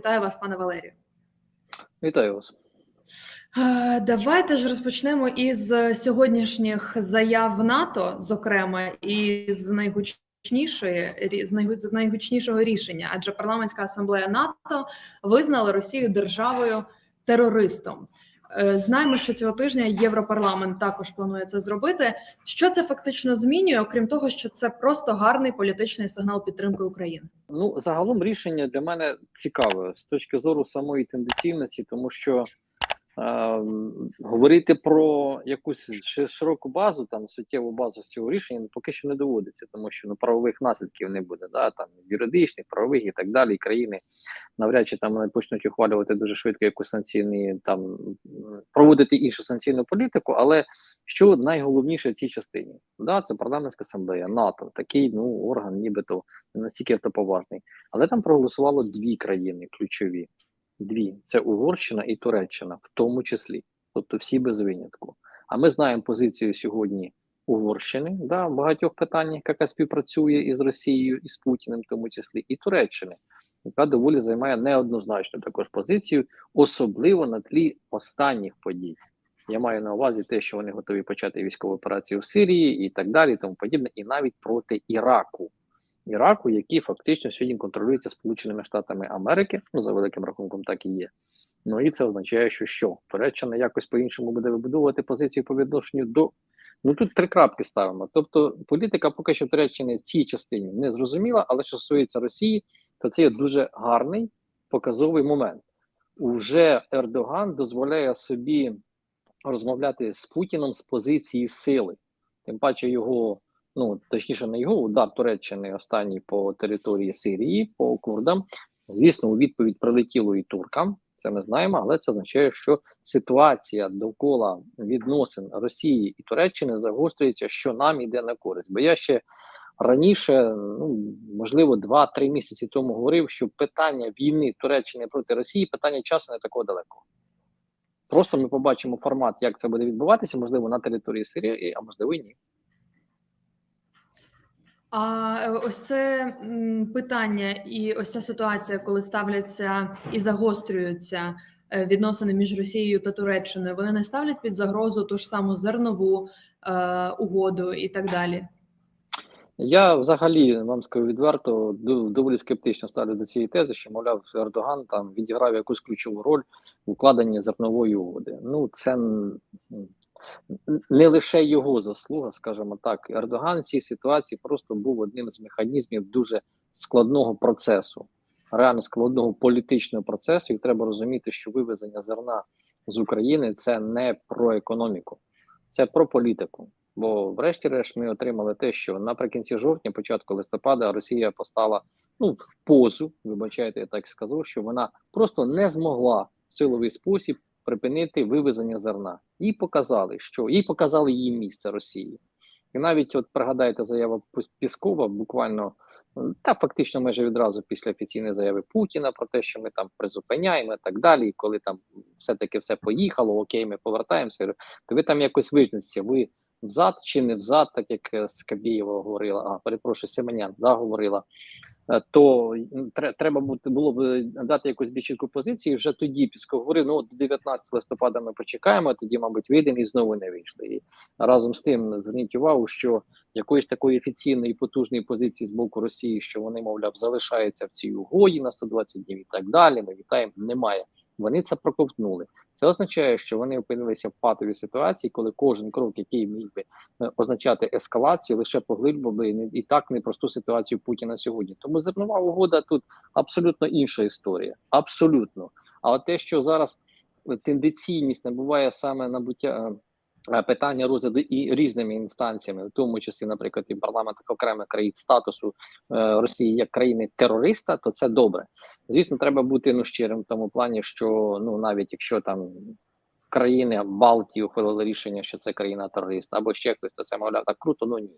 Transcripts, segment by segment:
Вітаю вас, пане Валерію. Вітаю вас. Е, Давайте ж розпочнемо із сьогоднішніх заяв НАТО, зокрема, і з найгучнішої з найгучнішого рішення, адже парламентська асамблея НАТО визнала Росію державою терористом. Е, Знаємо, що цього тижня Європарламент також планує це зробити. Що це фактично змінює, окрім того, що це просто гарний політичний сигнал підтримки України. Ну загалом рішення для мене цікаве з точки зору самої тенденційності, тому що говорити про якусь широку базу, там суттєву базу з цього рішення, ну, поки що не доводиться, тому що ну правових наслідків не буде. Да, там юридичних, правових і так далі. Країни навряд чи там вони почнуть ухвалювати дуже швидко якусь санкційні там проводити іншу санкційну політику. Але що найголовніше в цій частині? Да, це парламентська асамблея, НАТО, такий ну орган, нібито не настільки автоповажний. Але там проголосувало дві країни ключові. Дві це Угорщина і Туреччина, в тому числі, тобто всі без винятку. А ми знаємо позицію сьогодні Угорщини, да, в багатьох питаннях, яка співпрацює із Росією, і з Путіним, в тому числі, і Туреччини, яка доволі займає неоднозначну також позицію, особливо на тлі останніх подій. Я маю на увазі те, що вони готові почати військову операцію в Сирії і так далі, і тому подібне, і навіть проти Іраку. Іраку, який фактично сьогодні контролюється Сполученими Штатами Америки, ну за великим рахунком, так і є. Ну і це означає, що що Туреччина якось по-іншому буде вибудовувати позицію по відношенню до. Ну тут три крапки ставимо. Тобто політика поки що Туреччини в цій частині не зрозуміла, але що стосується Росії, то це є дуже гарний показовий момент. Уже Ердоган дозволяє собі розмовляти з Путіном з позиції сили, тим паче його ну точніше, не його удар Туреччини останній по території Сирії, по курдам. Звісно, у відповідь прилетіло і туркам. Це ми знаємо, але це означає, що ситуація довкола відносин Росії і Туреччини загострюється, що нам іде на користь. Бо я ще раніше, ну можливо, 2-3 місяці тому говорив, що питання війни Туреччини проти Росії питання часу не такого далекого. Просто ми побачимо формат, як це буде відбуватися, можливо, на території Сирії, а можливо, і ні. А е, ось це питання і ось ця ситуація, коли ставляться і загострюються е, відносини між Росією та Туреччиною, вони не ставлять під загрозу ту ж саму зернову е, угоду і так далі. Я взагалі вам скажу відверто, доволі скептично ставлю до цієї тези, що мовляв Ердоган там відіграв якусь ключову роль в укладенні зернової угоди. Ну це не лише його заслуга, скажімо так. Ердоган в цій ситуації просто був одним з механізмів дуже складного процесу, реально складного політичного процесу. І треба розуміти, що вивезення зерна з України це не про економіку, це про політику. Бо, врешті-решт, ми отримали те, що наприкінці жовтня, початку листопада, Росія постала ну в позу, вибачайте, я так скажу, що вона просто не змогла в силовий спосіб припинити вивезення зерна. Їй показали, що їй показали її місце Росії. І навіть от пригадайте заяву Піскова, буквально та фактично майже відразу після офіційної заяви Путіна про те, що ми там призупиняємо і так далі. І коли там все-таки все поїхало, окей, ми повертаємося. То ви там якось визначте, ви взад чи не взад, так як е, Скабєєва говорила, а перепрошую, Семенян да, говорила, е, то треба було б е, дати якусь більш чітку позицію. І вже тоді Пісков говорив: ну до 19 листопада ми почекаємо, тоді, мабуть, вийдемо і знову не вийшли. І разом з тим зверніть увагу, що якоїсь такої офіційної потужної позиції з боку Росії, що вони, мовляв, залишаються в цій угоді на 120 днів і так далі. Ми вітаємо, немає. Вони це проковтнули. Це означає, що вони опинилися в патовій ситуації, коли кожен крок, який міг би е, означати ескалацію, лише поглибив і так непросту ситуацію Путіна сьогодні. Тому зернова угода тут абсолютно інша історія. Абсолютно. А от те, що зараз тенденційність набуває саме набуття е, питання розгляду і різними інстанціями, в тому числі, наприклад, і парламент окремих країн статусу е, Росії як країни терориста, то це добре. Звісно, треба бути ну щирим в тому плані, що ну навіть якщо там країни Балтії ухвалили рішення, що це країна терорист, або ще хтось, то це мовляв так круто. Ну ні.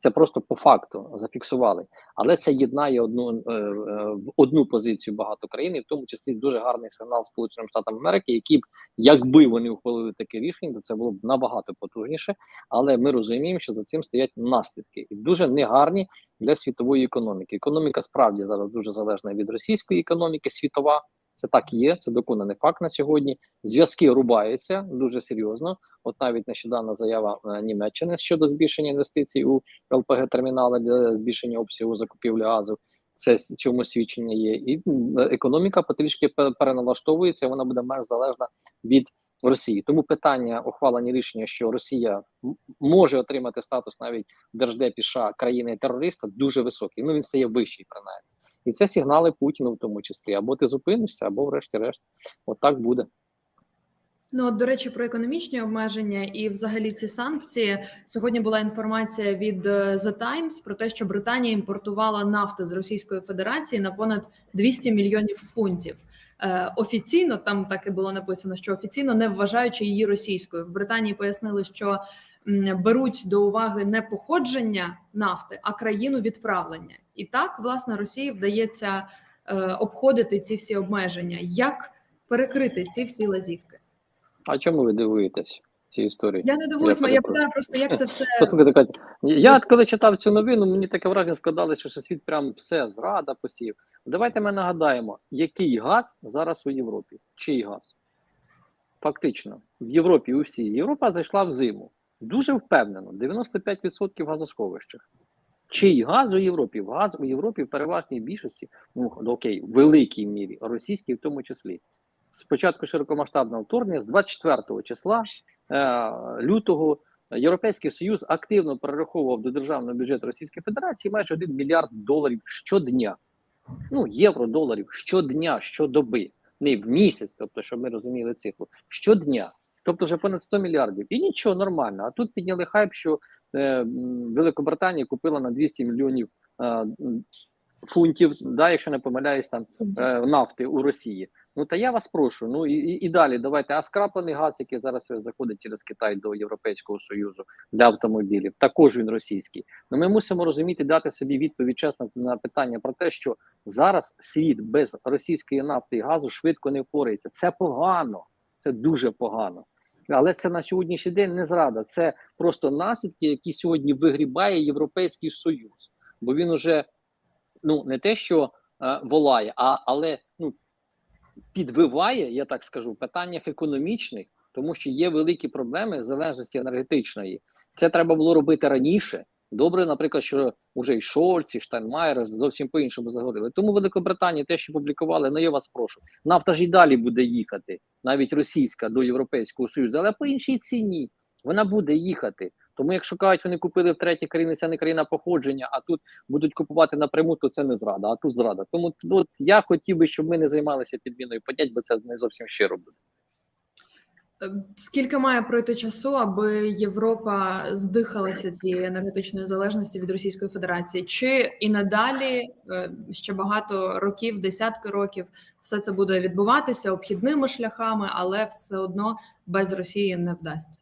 Це просто по факту зафіксували, але це єднає одну е, е, в одну позицію багато країн, і в тому числі дуже гарний сигнал Сполученим Штатам Америки, які б, якби вони ухвалили таке рішення, то це було б набагато потужніше. Але ми розуміємо, що за цим стоять наслідки, і дуже негарні для світової економіки. Економіка справді зараз дуже залежна від російської економіки, світова Це так є, це доконаний факт на сьогодні. Зв'язки рубаються дуже серйозно. От навіть нещодавна заява е, Німеччини щодо збільшення інвестицій у ЛПГ термінали для збільшення обсягу закупівлі газу. Це цьому свідчення є, і економіка потрішки переналаштовується. Вона буде менш залежна від Росії. Тому питання ухвалення рішення, що Росія може отримати статус навіть держдепі США країни терориста, дуже високий. Ну він стає вищий, принаймні. І це сигнали Путіну, в тому числі. Або ти зупинишся, або, врешті-решт, от так буде. Ну, от, до речі, про економічні обмеження і взагалі ці санкції. Сьогодні була інформація від е, The Times про те, що Британія імпортувала нафту з Російської Федерації на понад 200 мільйонів фунтів. Е, офіційно там так і було написано, що офіційно не вважаючи її російською. В Британії пояснили, що беруть до уваги не походження нафти, а країну відправлення. І так, власне, Росії вдається е, обходити ці всі обмеження. Як перекрити ці всі лазівки? А чому ви дивуєтесь цій історії? Я не дивуюсь, я, Я питаю просто, як це все Послухайте, я коли читав цю новину, мені таке враження складалося, що світ прям все зрада посів. Давайте ми нагадаємо, який газ зараз у Європі. Чий газ? Фактично, в Європі у всій Європа зайшла в зиму. Дуже впевнено, 95% в газосховищах. Чий газ у Європі? Газ у Європі в переважній більшості, ну окей, в великій мірі, російський в тому числі. З початку широкомасштабного вторгнення, з 24 числа е, лютого, Європейський Союз активно перераховував до державного бюджету Російської Федерації майже 1 мільярд доларів щодня. Ну, євро, доларів щодня, щодоби, не в місяць, тобто, щоб ми розуміли цифру, щодня. Тобто вже понад 100 мільярдів. І нічого нормально. А тут підняли хайп, що е, Великобританія купила на 200 мільйонів е, фунтів, да, якщо не помиляюсь, там е, нафти у Росії. Ну та я вас прошу. Ну і, і, і далі давайте. А скраплений газ, який зараз заходить через Китай до Європейського союзу для автомобілів, також він російський. Ну ми мусимо розуміти, дати собі відповідь чесно на питання про те, що зараз світ без російської нафти і газу швидко не впорається. Це погано, це дуже погано. Але це на сьогоднішній день не зрада. Це просто наслідки, які сьогодні вигрібає Європейський Союз, бо він уже ну не те, що е, волає, а але ну підвиває, я так скажу, в питаннях економічних, тому що є великі проблеми залежності енергетичної. Це треба було робити раніше. Добре, наприклад, що вже і Шольц, і Штайнмаєр зовсім по-іншому заговорили. Тому Великобританія те, що публікували, ну я вас прошу. Нафта ж і далі буде їхати, навіть російська до Європейського Союзу, але по іншій ціні вона буде їхати. Тому, якщо кажуть, вони купили в третій країні, це не країна походження, а тут будуть купувати напряму, то це не зрада, а тут зрада. Тому от я хотів би, щоб ми не займалися підміною понять, бо це не зовсім щиро буде. Е, Скільки має пройти часу, аби Європа здихалася цієї енергетичної залежності від Російської Федерації? Чи і надалі е, ще багато років, десятки років, все це буде відбуватися обхідними шляхами, але все одно без Росії не вдасться?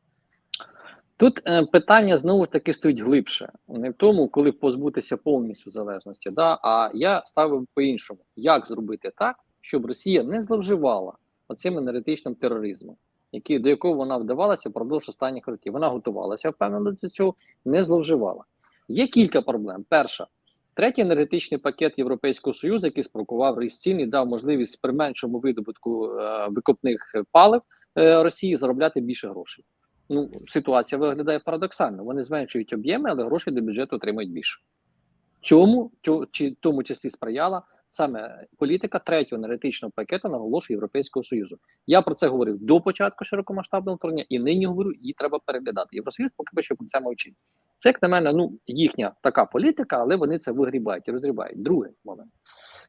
Тут е, питання знову ж таки стоїть глибше, не в тому, коли позбутися повністю залежності. Да? А я ставив по-іншому, як зробити так, щоб Росія не зловживала оцим енергетичним тероризмом, який, до якого вона вдавалася впродовж останніх років. Вона готувалася впевнено до цього, не зловживала. Є кілька проблем. Перша, третій енергетичний пакет Європейського Союзу, який спрокував ріст і дав можливість при меншому видобутку е, викопних палив е, Росії заробляти більше грошей. Ну, ситуація виглядає парадоксально. Вони зменшують об'єми, але грошей до бюджету отримують більше. Цьому чи тому числі сприяла саме політика третього енергетичного пакету наголошую Європейського Союзу. Я про це говорив до початку широкомасштабного вторгнення і нині говорю, її треба переглядати. Євросоюз поки що про це мовчить. Це, як на мене, ну їхня така політика, але вони це вигрібають і розрібають. Другий момент.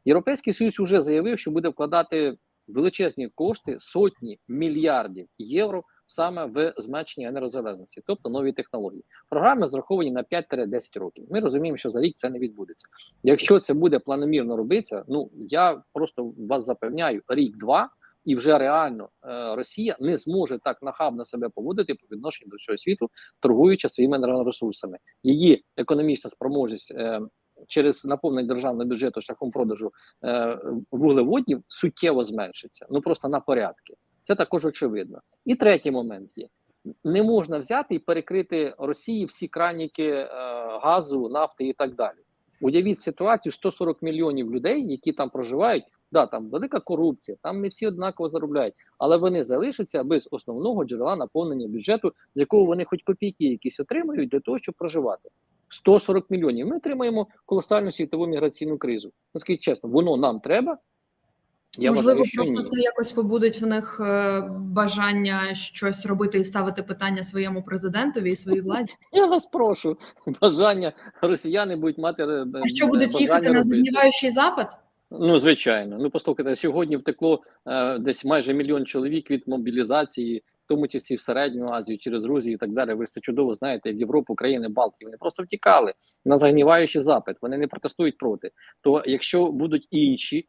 Європейський Союз вже заявив, що буде вкладати величезні кошти, сотні мільярдів євро саме в зменшення енергозалежності, тобто нові технології. Програми зраховані на 5-10 років. Ми розуміємо, що за рік це не відбудеться. Якщо це буде планомірно робитися, ну я просто вас запевняю, рік-два. І вже реально е, Росія не зможе так нахабно себе поводити по відношенню до всього світу, торгуючи своїми енергоресурсами. Її економічна спроможність е, через наповнення державного бюджету шляхом продажу е, вуглеводнів суттєво зменшиться. Ну просто на порядки. Це також очевидно. І третій момент є: не можна взяти і перекрити Росії всі краніки е, газу, нафти і так далі. Уявіть ситуацію: 140 мільйонів людей, які там проживають, Да, там велика корупція, там не всі однаково заробляють, але вони залишаться без основного джерела наповнення бюджету, з якого вони хоч копійки якісь отримують для того, щоб проживати. 140 мільйонів. Ми отримаємо колосальну світову міграційну кризу. Ну скажіть чесно, воно нам треба. Я Можливо, вважаю, що просто ні. це якось побудить в них е, бажання щось робити і ставити питання своєму президентові і своїй владі. Я вас прошу. Бажання росіяни будуть мати е, А що будуть їхати на загніваючий запад? Ну, звичайно. Ну, послухайте, сьогодні втекло е, десь майже мільйон чоловік від мобілізації, в тому числі в середню Азію, через Грузію і так далі. Ви ж це чудово знаєте, в Європу, країни Балтії. Вони просто втікали на загніваючий запит. Вони не протестують проти. То якщо будуть інші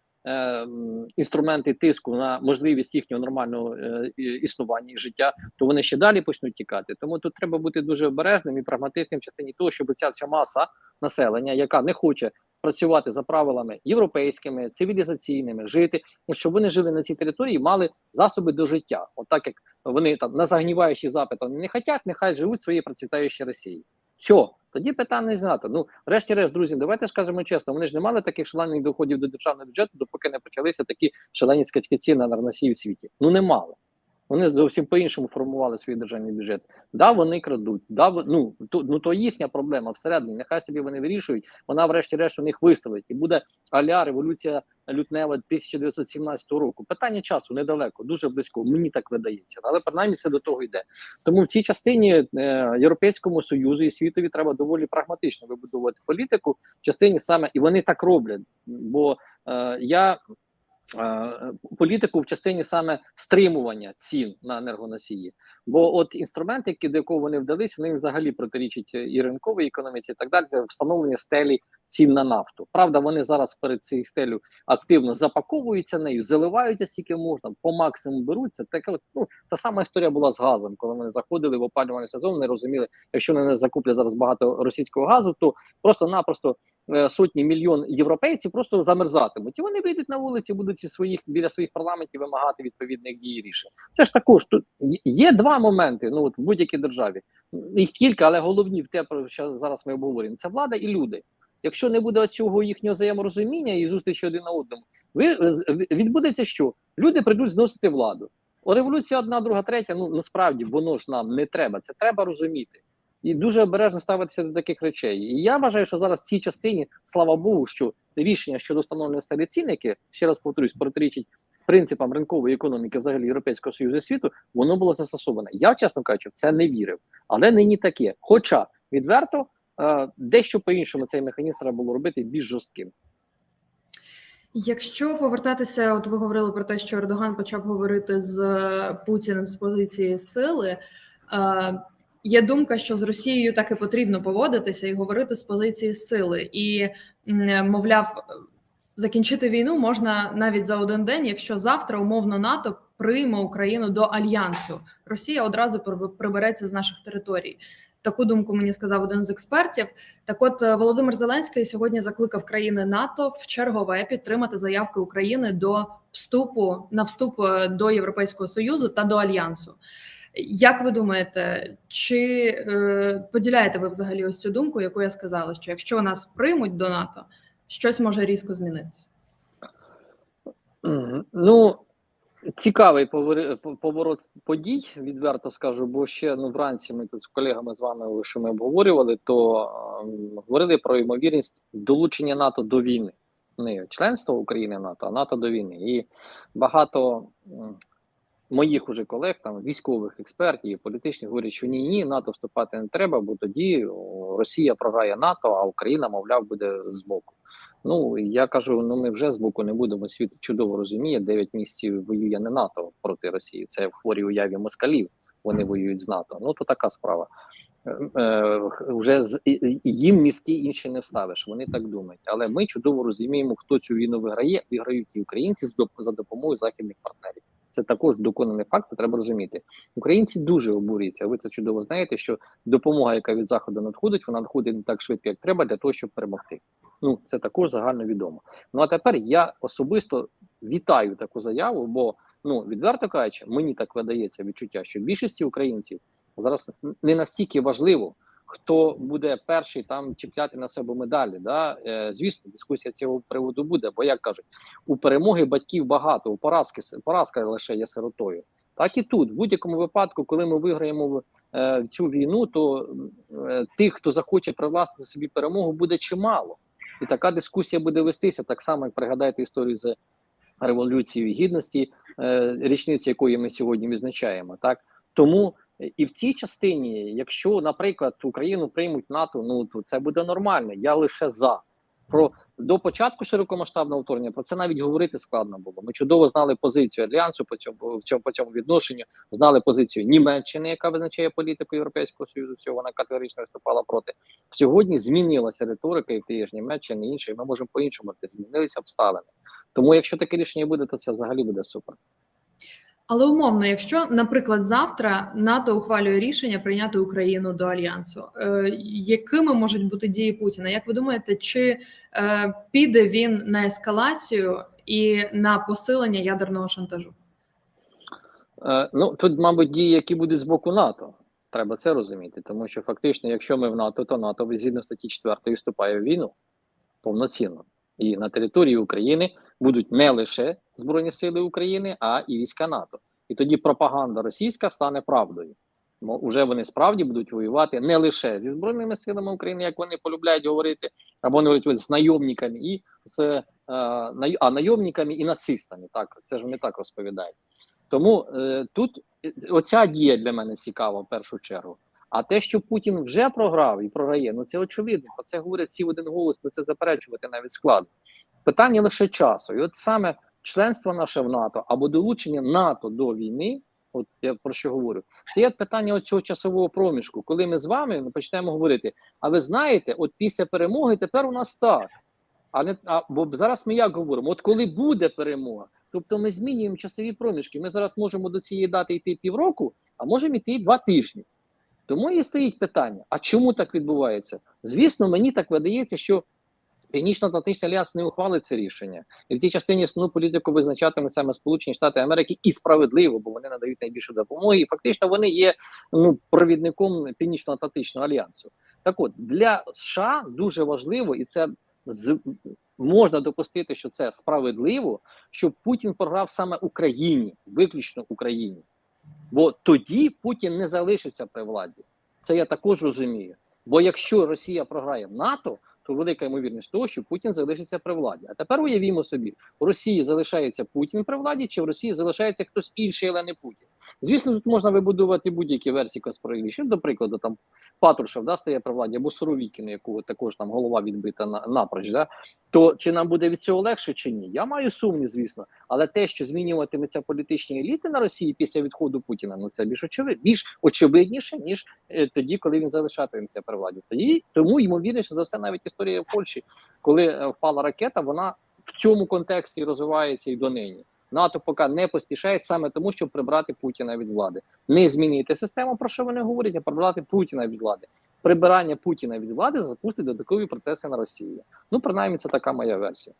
інструменти тиску на можливість їхнього нормального е, існування і життя, то вони ще далі почнуть тікати. Тому тут треба бути дуже обережним і прагматичним в частині того, щоб ця вся маса населення, яка не хоче працювати за правилами європейськими, цивілізаційними, жити, ну, щоб вони жили на цій території, і мали засоби до життя. Отак як вони там на загніваючі запити не хочуть, нехай живуть в своїй процвітаючій Росії. Все, тоді питань не. Ну, врешті-решт, друзі, давайте скажемо чесно, вони ж не мали таких шалених доходів до державного бюджету, допоки не почалися такі шалені скачки цін на Росії в світі. Ну не мали. Вони зовсім по-іншому формували свій державний бюджет. Да, вони крадуть, да, ну то, ну то їхня проблема всередині. Нехай собі вони вирішують. Вона, врешті-решт, у них виставить і буде аля революція лютнева 1917 року. Питання часу недалеко, дуже близько. Мені так видається, але принаймні це до того йде. Тому в цій частині е, Європейському союзу і світові треба доволі прагматично вибудовувати політику в частині саме, і вони так роблять. Бо е, я політику в частині саме стримування цін на енергоносії. Бо от інструменти, які до якого вони вдались, вони взагалі протирічать і ринковій економіці, і так далі, встановлення стелі цін на нафту. Правда, вони зараз перед цією стелю активно запаковуються нею, заливаються скільки можна, по максимуму беруться. Така от, ну, та сама історія була з газом, коли вони заходили в опалювальний сезон, не розуміли, якщо вони не закуплять зараз багато російського газу, то просто-напросто е, сотні мільйон європейців просто замерзатимуть. І вони вийдуть на вулиці, будуть зі своїх біля своїх парламентів вимагати відповідних дій і рішень. Це ж також тут є два моменти. Ну от в будь-якій державі їх кілька, але головні в те, про що зараз ми обговорюємо, це влада і люди. Якщо не буде цього їхнього взаєморозуміння і зустрічі один на одному, відбудеться що? Люди прийдуть зносити владу. О, революція одна, друга, третя. Ну насправді воно ж нам не треба. Це треба розуміти. І дуже обережно ставитися до таких речей. І я вважаю, що зараз в цій частині, слава Богу, що рішення щодо встановлення цін, яке ще раз повторюсь, протирічить принципам ринкової економіки, взагалі Європейського союзу і світу, воно було застосоване. Я, чесно кажучи, в це не вірив, але нині таке. Хоча відверто е, дещо по-іншому цей механізм треба було робити більш жорстким. Якщо повертатися, от ви говорили про те, що Ердоган почав говорити з Путіним з позиції сили. Е, є думка, що з Росією так і потрібно поводитися і говорити з позиції сили, і мовляв, закінчити війну можна навіть за один день, якщо завтра умовно НАТО прийме Україну до альянсу. Росія одразу прибереться з наших територій. Таку думку мені сказав один з експертів. Так, от е, Володимир Зеленський сьогодні закликав країни НАТО в чергове підтримати заявки України до вступу на вступ е, до Європейського союзу та до альянсу. Як ви думаєте, чи е, поділяєте ви взагалі ось цю думку, яку я сказала, що якщо нас приймуть до НАТО, щось може різко змінитися? Ну, цікавий поворот подій, відверто скажу, бо ще ну, вранці ми тут з колегами з вами, що ми обговорювали, то ем, говорили про ймовірність долучення НАТО до війни. Не членство України НАТО, а НАТО до війни. І багато моїх уже колег, там військових експертів і політичних говорять, що ні, ні, НАТО вступати не треба, бо тоді Росія програє НАТО, а Україна, мовляв, буде збоку. Ну я кажу: ну ми вже збоку не будемо. Світ чудово розуміє. 9 місяців воює не НАТО проти Росії. Це в хворій уяві москалів. Вони воюють з НАТО. Ну то така справа. Е, е, вже з їм мізки інші не вставиш. Вони так думають. Але ми чудово розуміємо, хто цю війну виграє. Виграють і українці з за допомогою західних партнерів. Це також доконаний факт. Це треба розуміти. Українці дуже обурюються. Ви це чудово знаєте, що допомога, яка від заходу надходить, вона надходить не так швидко, як треба, для того, щоб перемогти. Ну це також загально відомо. Ну а тепер я особисто вітаю таку заяву, бо ну відверто кажучи, мені так видається відчуття, що більшості українців зараз не настільки важливо хто буде перший там чіпляти на себе медалі. Да? Е, звісно, дискусія цього приводу буде, бо як кажуть, у перемоги батьків багато, у поразки поразка лише є сиротою. Так і тут, в будь-якому випадку, коли ми виграємо е, цю війну, то е, тих, хто захоче привласнити собі перемогу, буде чимало. І така дискусія буде вестися так само, як пригадайте історію з революцією гідності, е, річниці якої ми сьогодні відзначаємо. Так тому і в цій частині, якщо, наприклад, Україну приймуть НАТО, ну то це буде нормально. Я лише за. Про до початку широкомасштабного вторгнення про це навіть говорити складно було. Ми чудово знали позицію альянсу по цьому в цьому по цьому відношенню, знали позицію Німеччини, яка визначає політику Європейського союзу. Всього вона категорично виступала проти. Сьогодні змінилася риторика і тієї ж Німеччини, і іншої. Ми можемо по іншому змінилися обставини. Тому, якщо таке рішення буде, то це взагалі буде супер. Але умовно, якщо, наприклад, завтра НАТО ухвалює рішення прийняти Україну до альянсу, е, якими можуть бути дії Путіна? Як ви думаєте, чи е, піде він на ескалацію і на посилення ядерного шантажу? Е, ну тут, мабуть, дії, які будуть з боку НАТО. Треба це розуміти, тому що фактично, якщо ми в НАТО, то НАТО згідно статті 4 вступає в війну повноцінно. І на території України будуть не лише Збройні Сили України, а і війська НАТО. І тоді пропаганда російська стане правдою. Бо вже вони справді будуть воювати не лише зі Збройними силами України, як вони полюбляють говорити, або вони говорять з найомниками і з е, а найомниками і нацистами. Так, це ж вони так розповідають. Тому е, тут оця дія для мене цікава в першу чергу. А те, що Путін вже програв і програє, ну це очевидно. Про це говорять всі в один голос, про це заперечувати навіть складно. Питання лише часу. І от саме членство наше в НАТО або долучення НАТО до війни, от я про що говорю, це є питання цього часового проміжку, коли ми з вами почнемо говорити: а ви знаєте, от після перемоги тепер у нас так. А не а, бо зараз ми як говоримо: от коли буде перемога, тобто ми змінюємо часові проміжки. Ми зараз можемо до цієї дати йти півроку, а можемо йти два тижні. Тому і стоїть питання: а чому так відбувається? Звісно, мені так видається, що Північно-Атлантичний альянс не ухвалить це рішення, і в цій частині основну політику визначатиме саме Сполучені Штати Америки і справедливо, бо вони надають найбільшу допомогу. І фактично вони є ну провідником Північно-Атлантичного альянсу. Так, от для США дуже важливо, і це з можна допустити, що це справедливо, щоб Путін програв саме Україні, виключно Україні. Бо тоді Путін не залишиться при владі. Це я також розумію. Бо якщо Росія програє в НАТО, то велика ймовірність того, що Путін залишиться при владі. А тепер уявімо собі, в Росії залишається Путін при владі, чи в Росії залишається хтось інший, але не Путін. Звісно, тут можна вибудувати будь-які версії конспірологічні. До прикладу, там Патрушев да, стає при владі, або Суровікін, якого також там голова відбита на напроч. Да? То чи нам буде від цього легше, чи ні? Я маю сумнів, звісно. Але те, що змінюватиметься політичні еліти на Росії після відходу Путіна, ну це більш очевид, більш очевидніше, ніж е, тоді, коли він залишатиметься при владі. Тоді тому ймовірніше за все, навіть історія в Польщі, коли е, впала ракета, вона в цьому контексті розвивається і донині. НАТО поки не поспішає саме тому, щоб прибрати Путіна від влади, не змінити систему, про що вони говорять, а прибрати Путіна від влади. Прибирання Путіна від влади запустить додаткові процеси на Росії. Ну, принаймні, це така моя версія.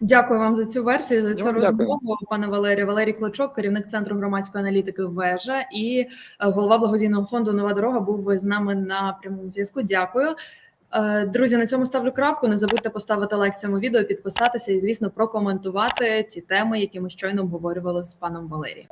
Дякую вам за цю версію, за цю розмову, пане Валерію. Валерій Клочок, керівник центру громадської аналітики Вежа і е, голова благодійного фонду Нова дорога був з нами на прямому зв'язку. Дякую. Е, Друзі, на цьому ставлю крапку. Не забудьте поставити лайк цьому відео, підписатися і, звісно, прокоментувати ті теми, які ми щойно обговорювали з паном Валерієм.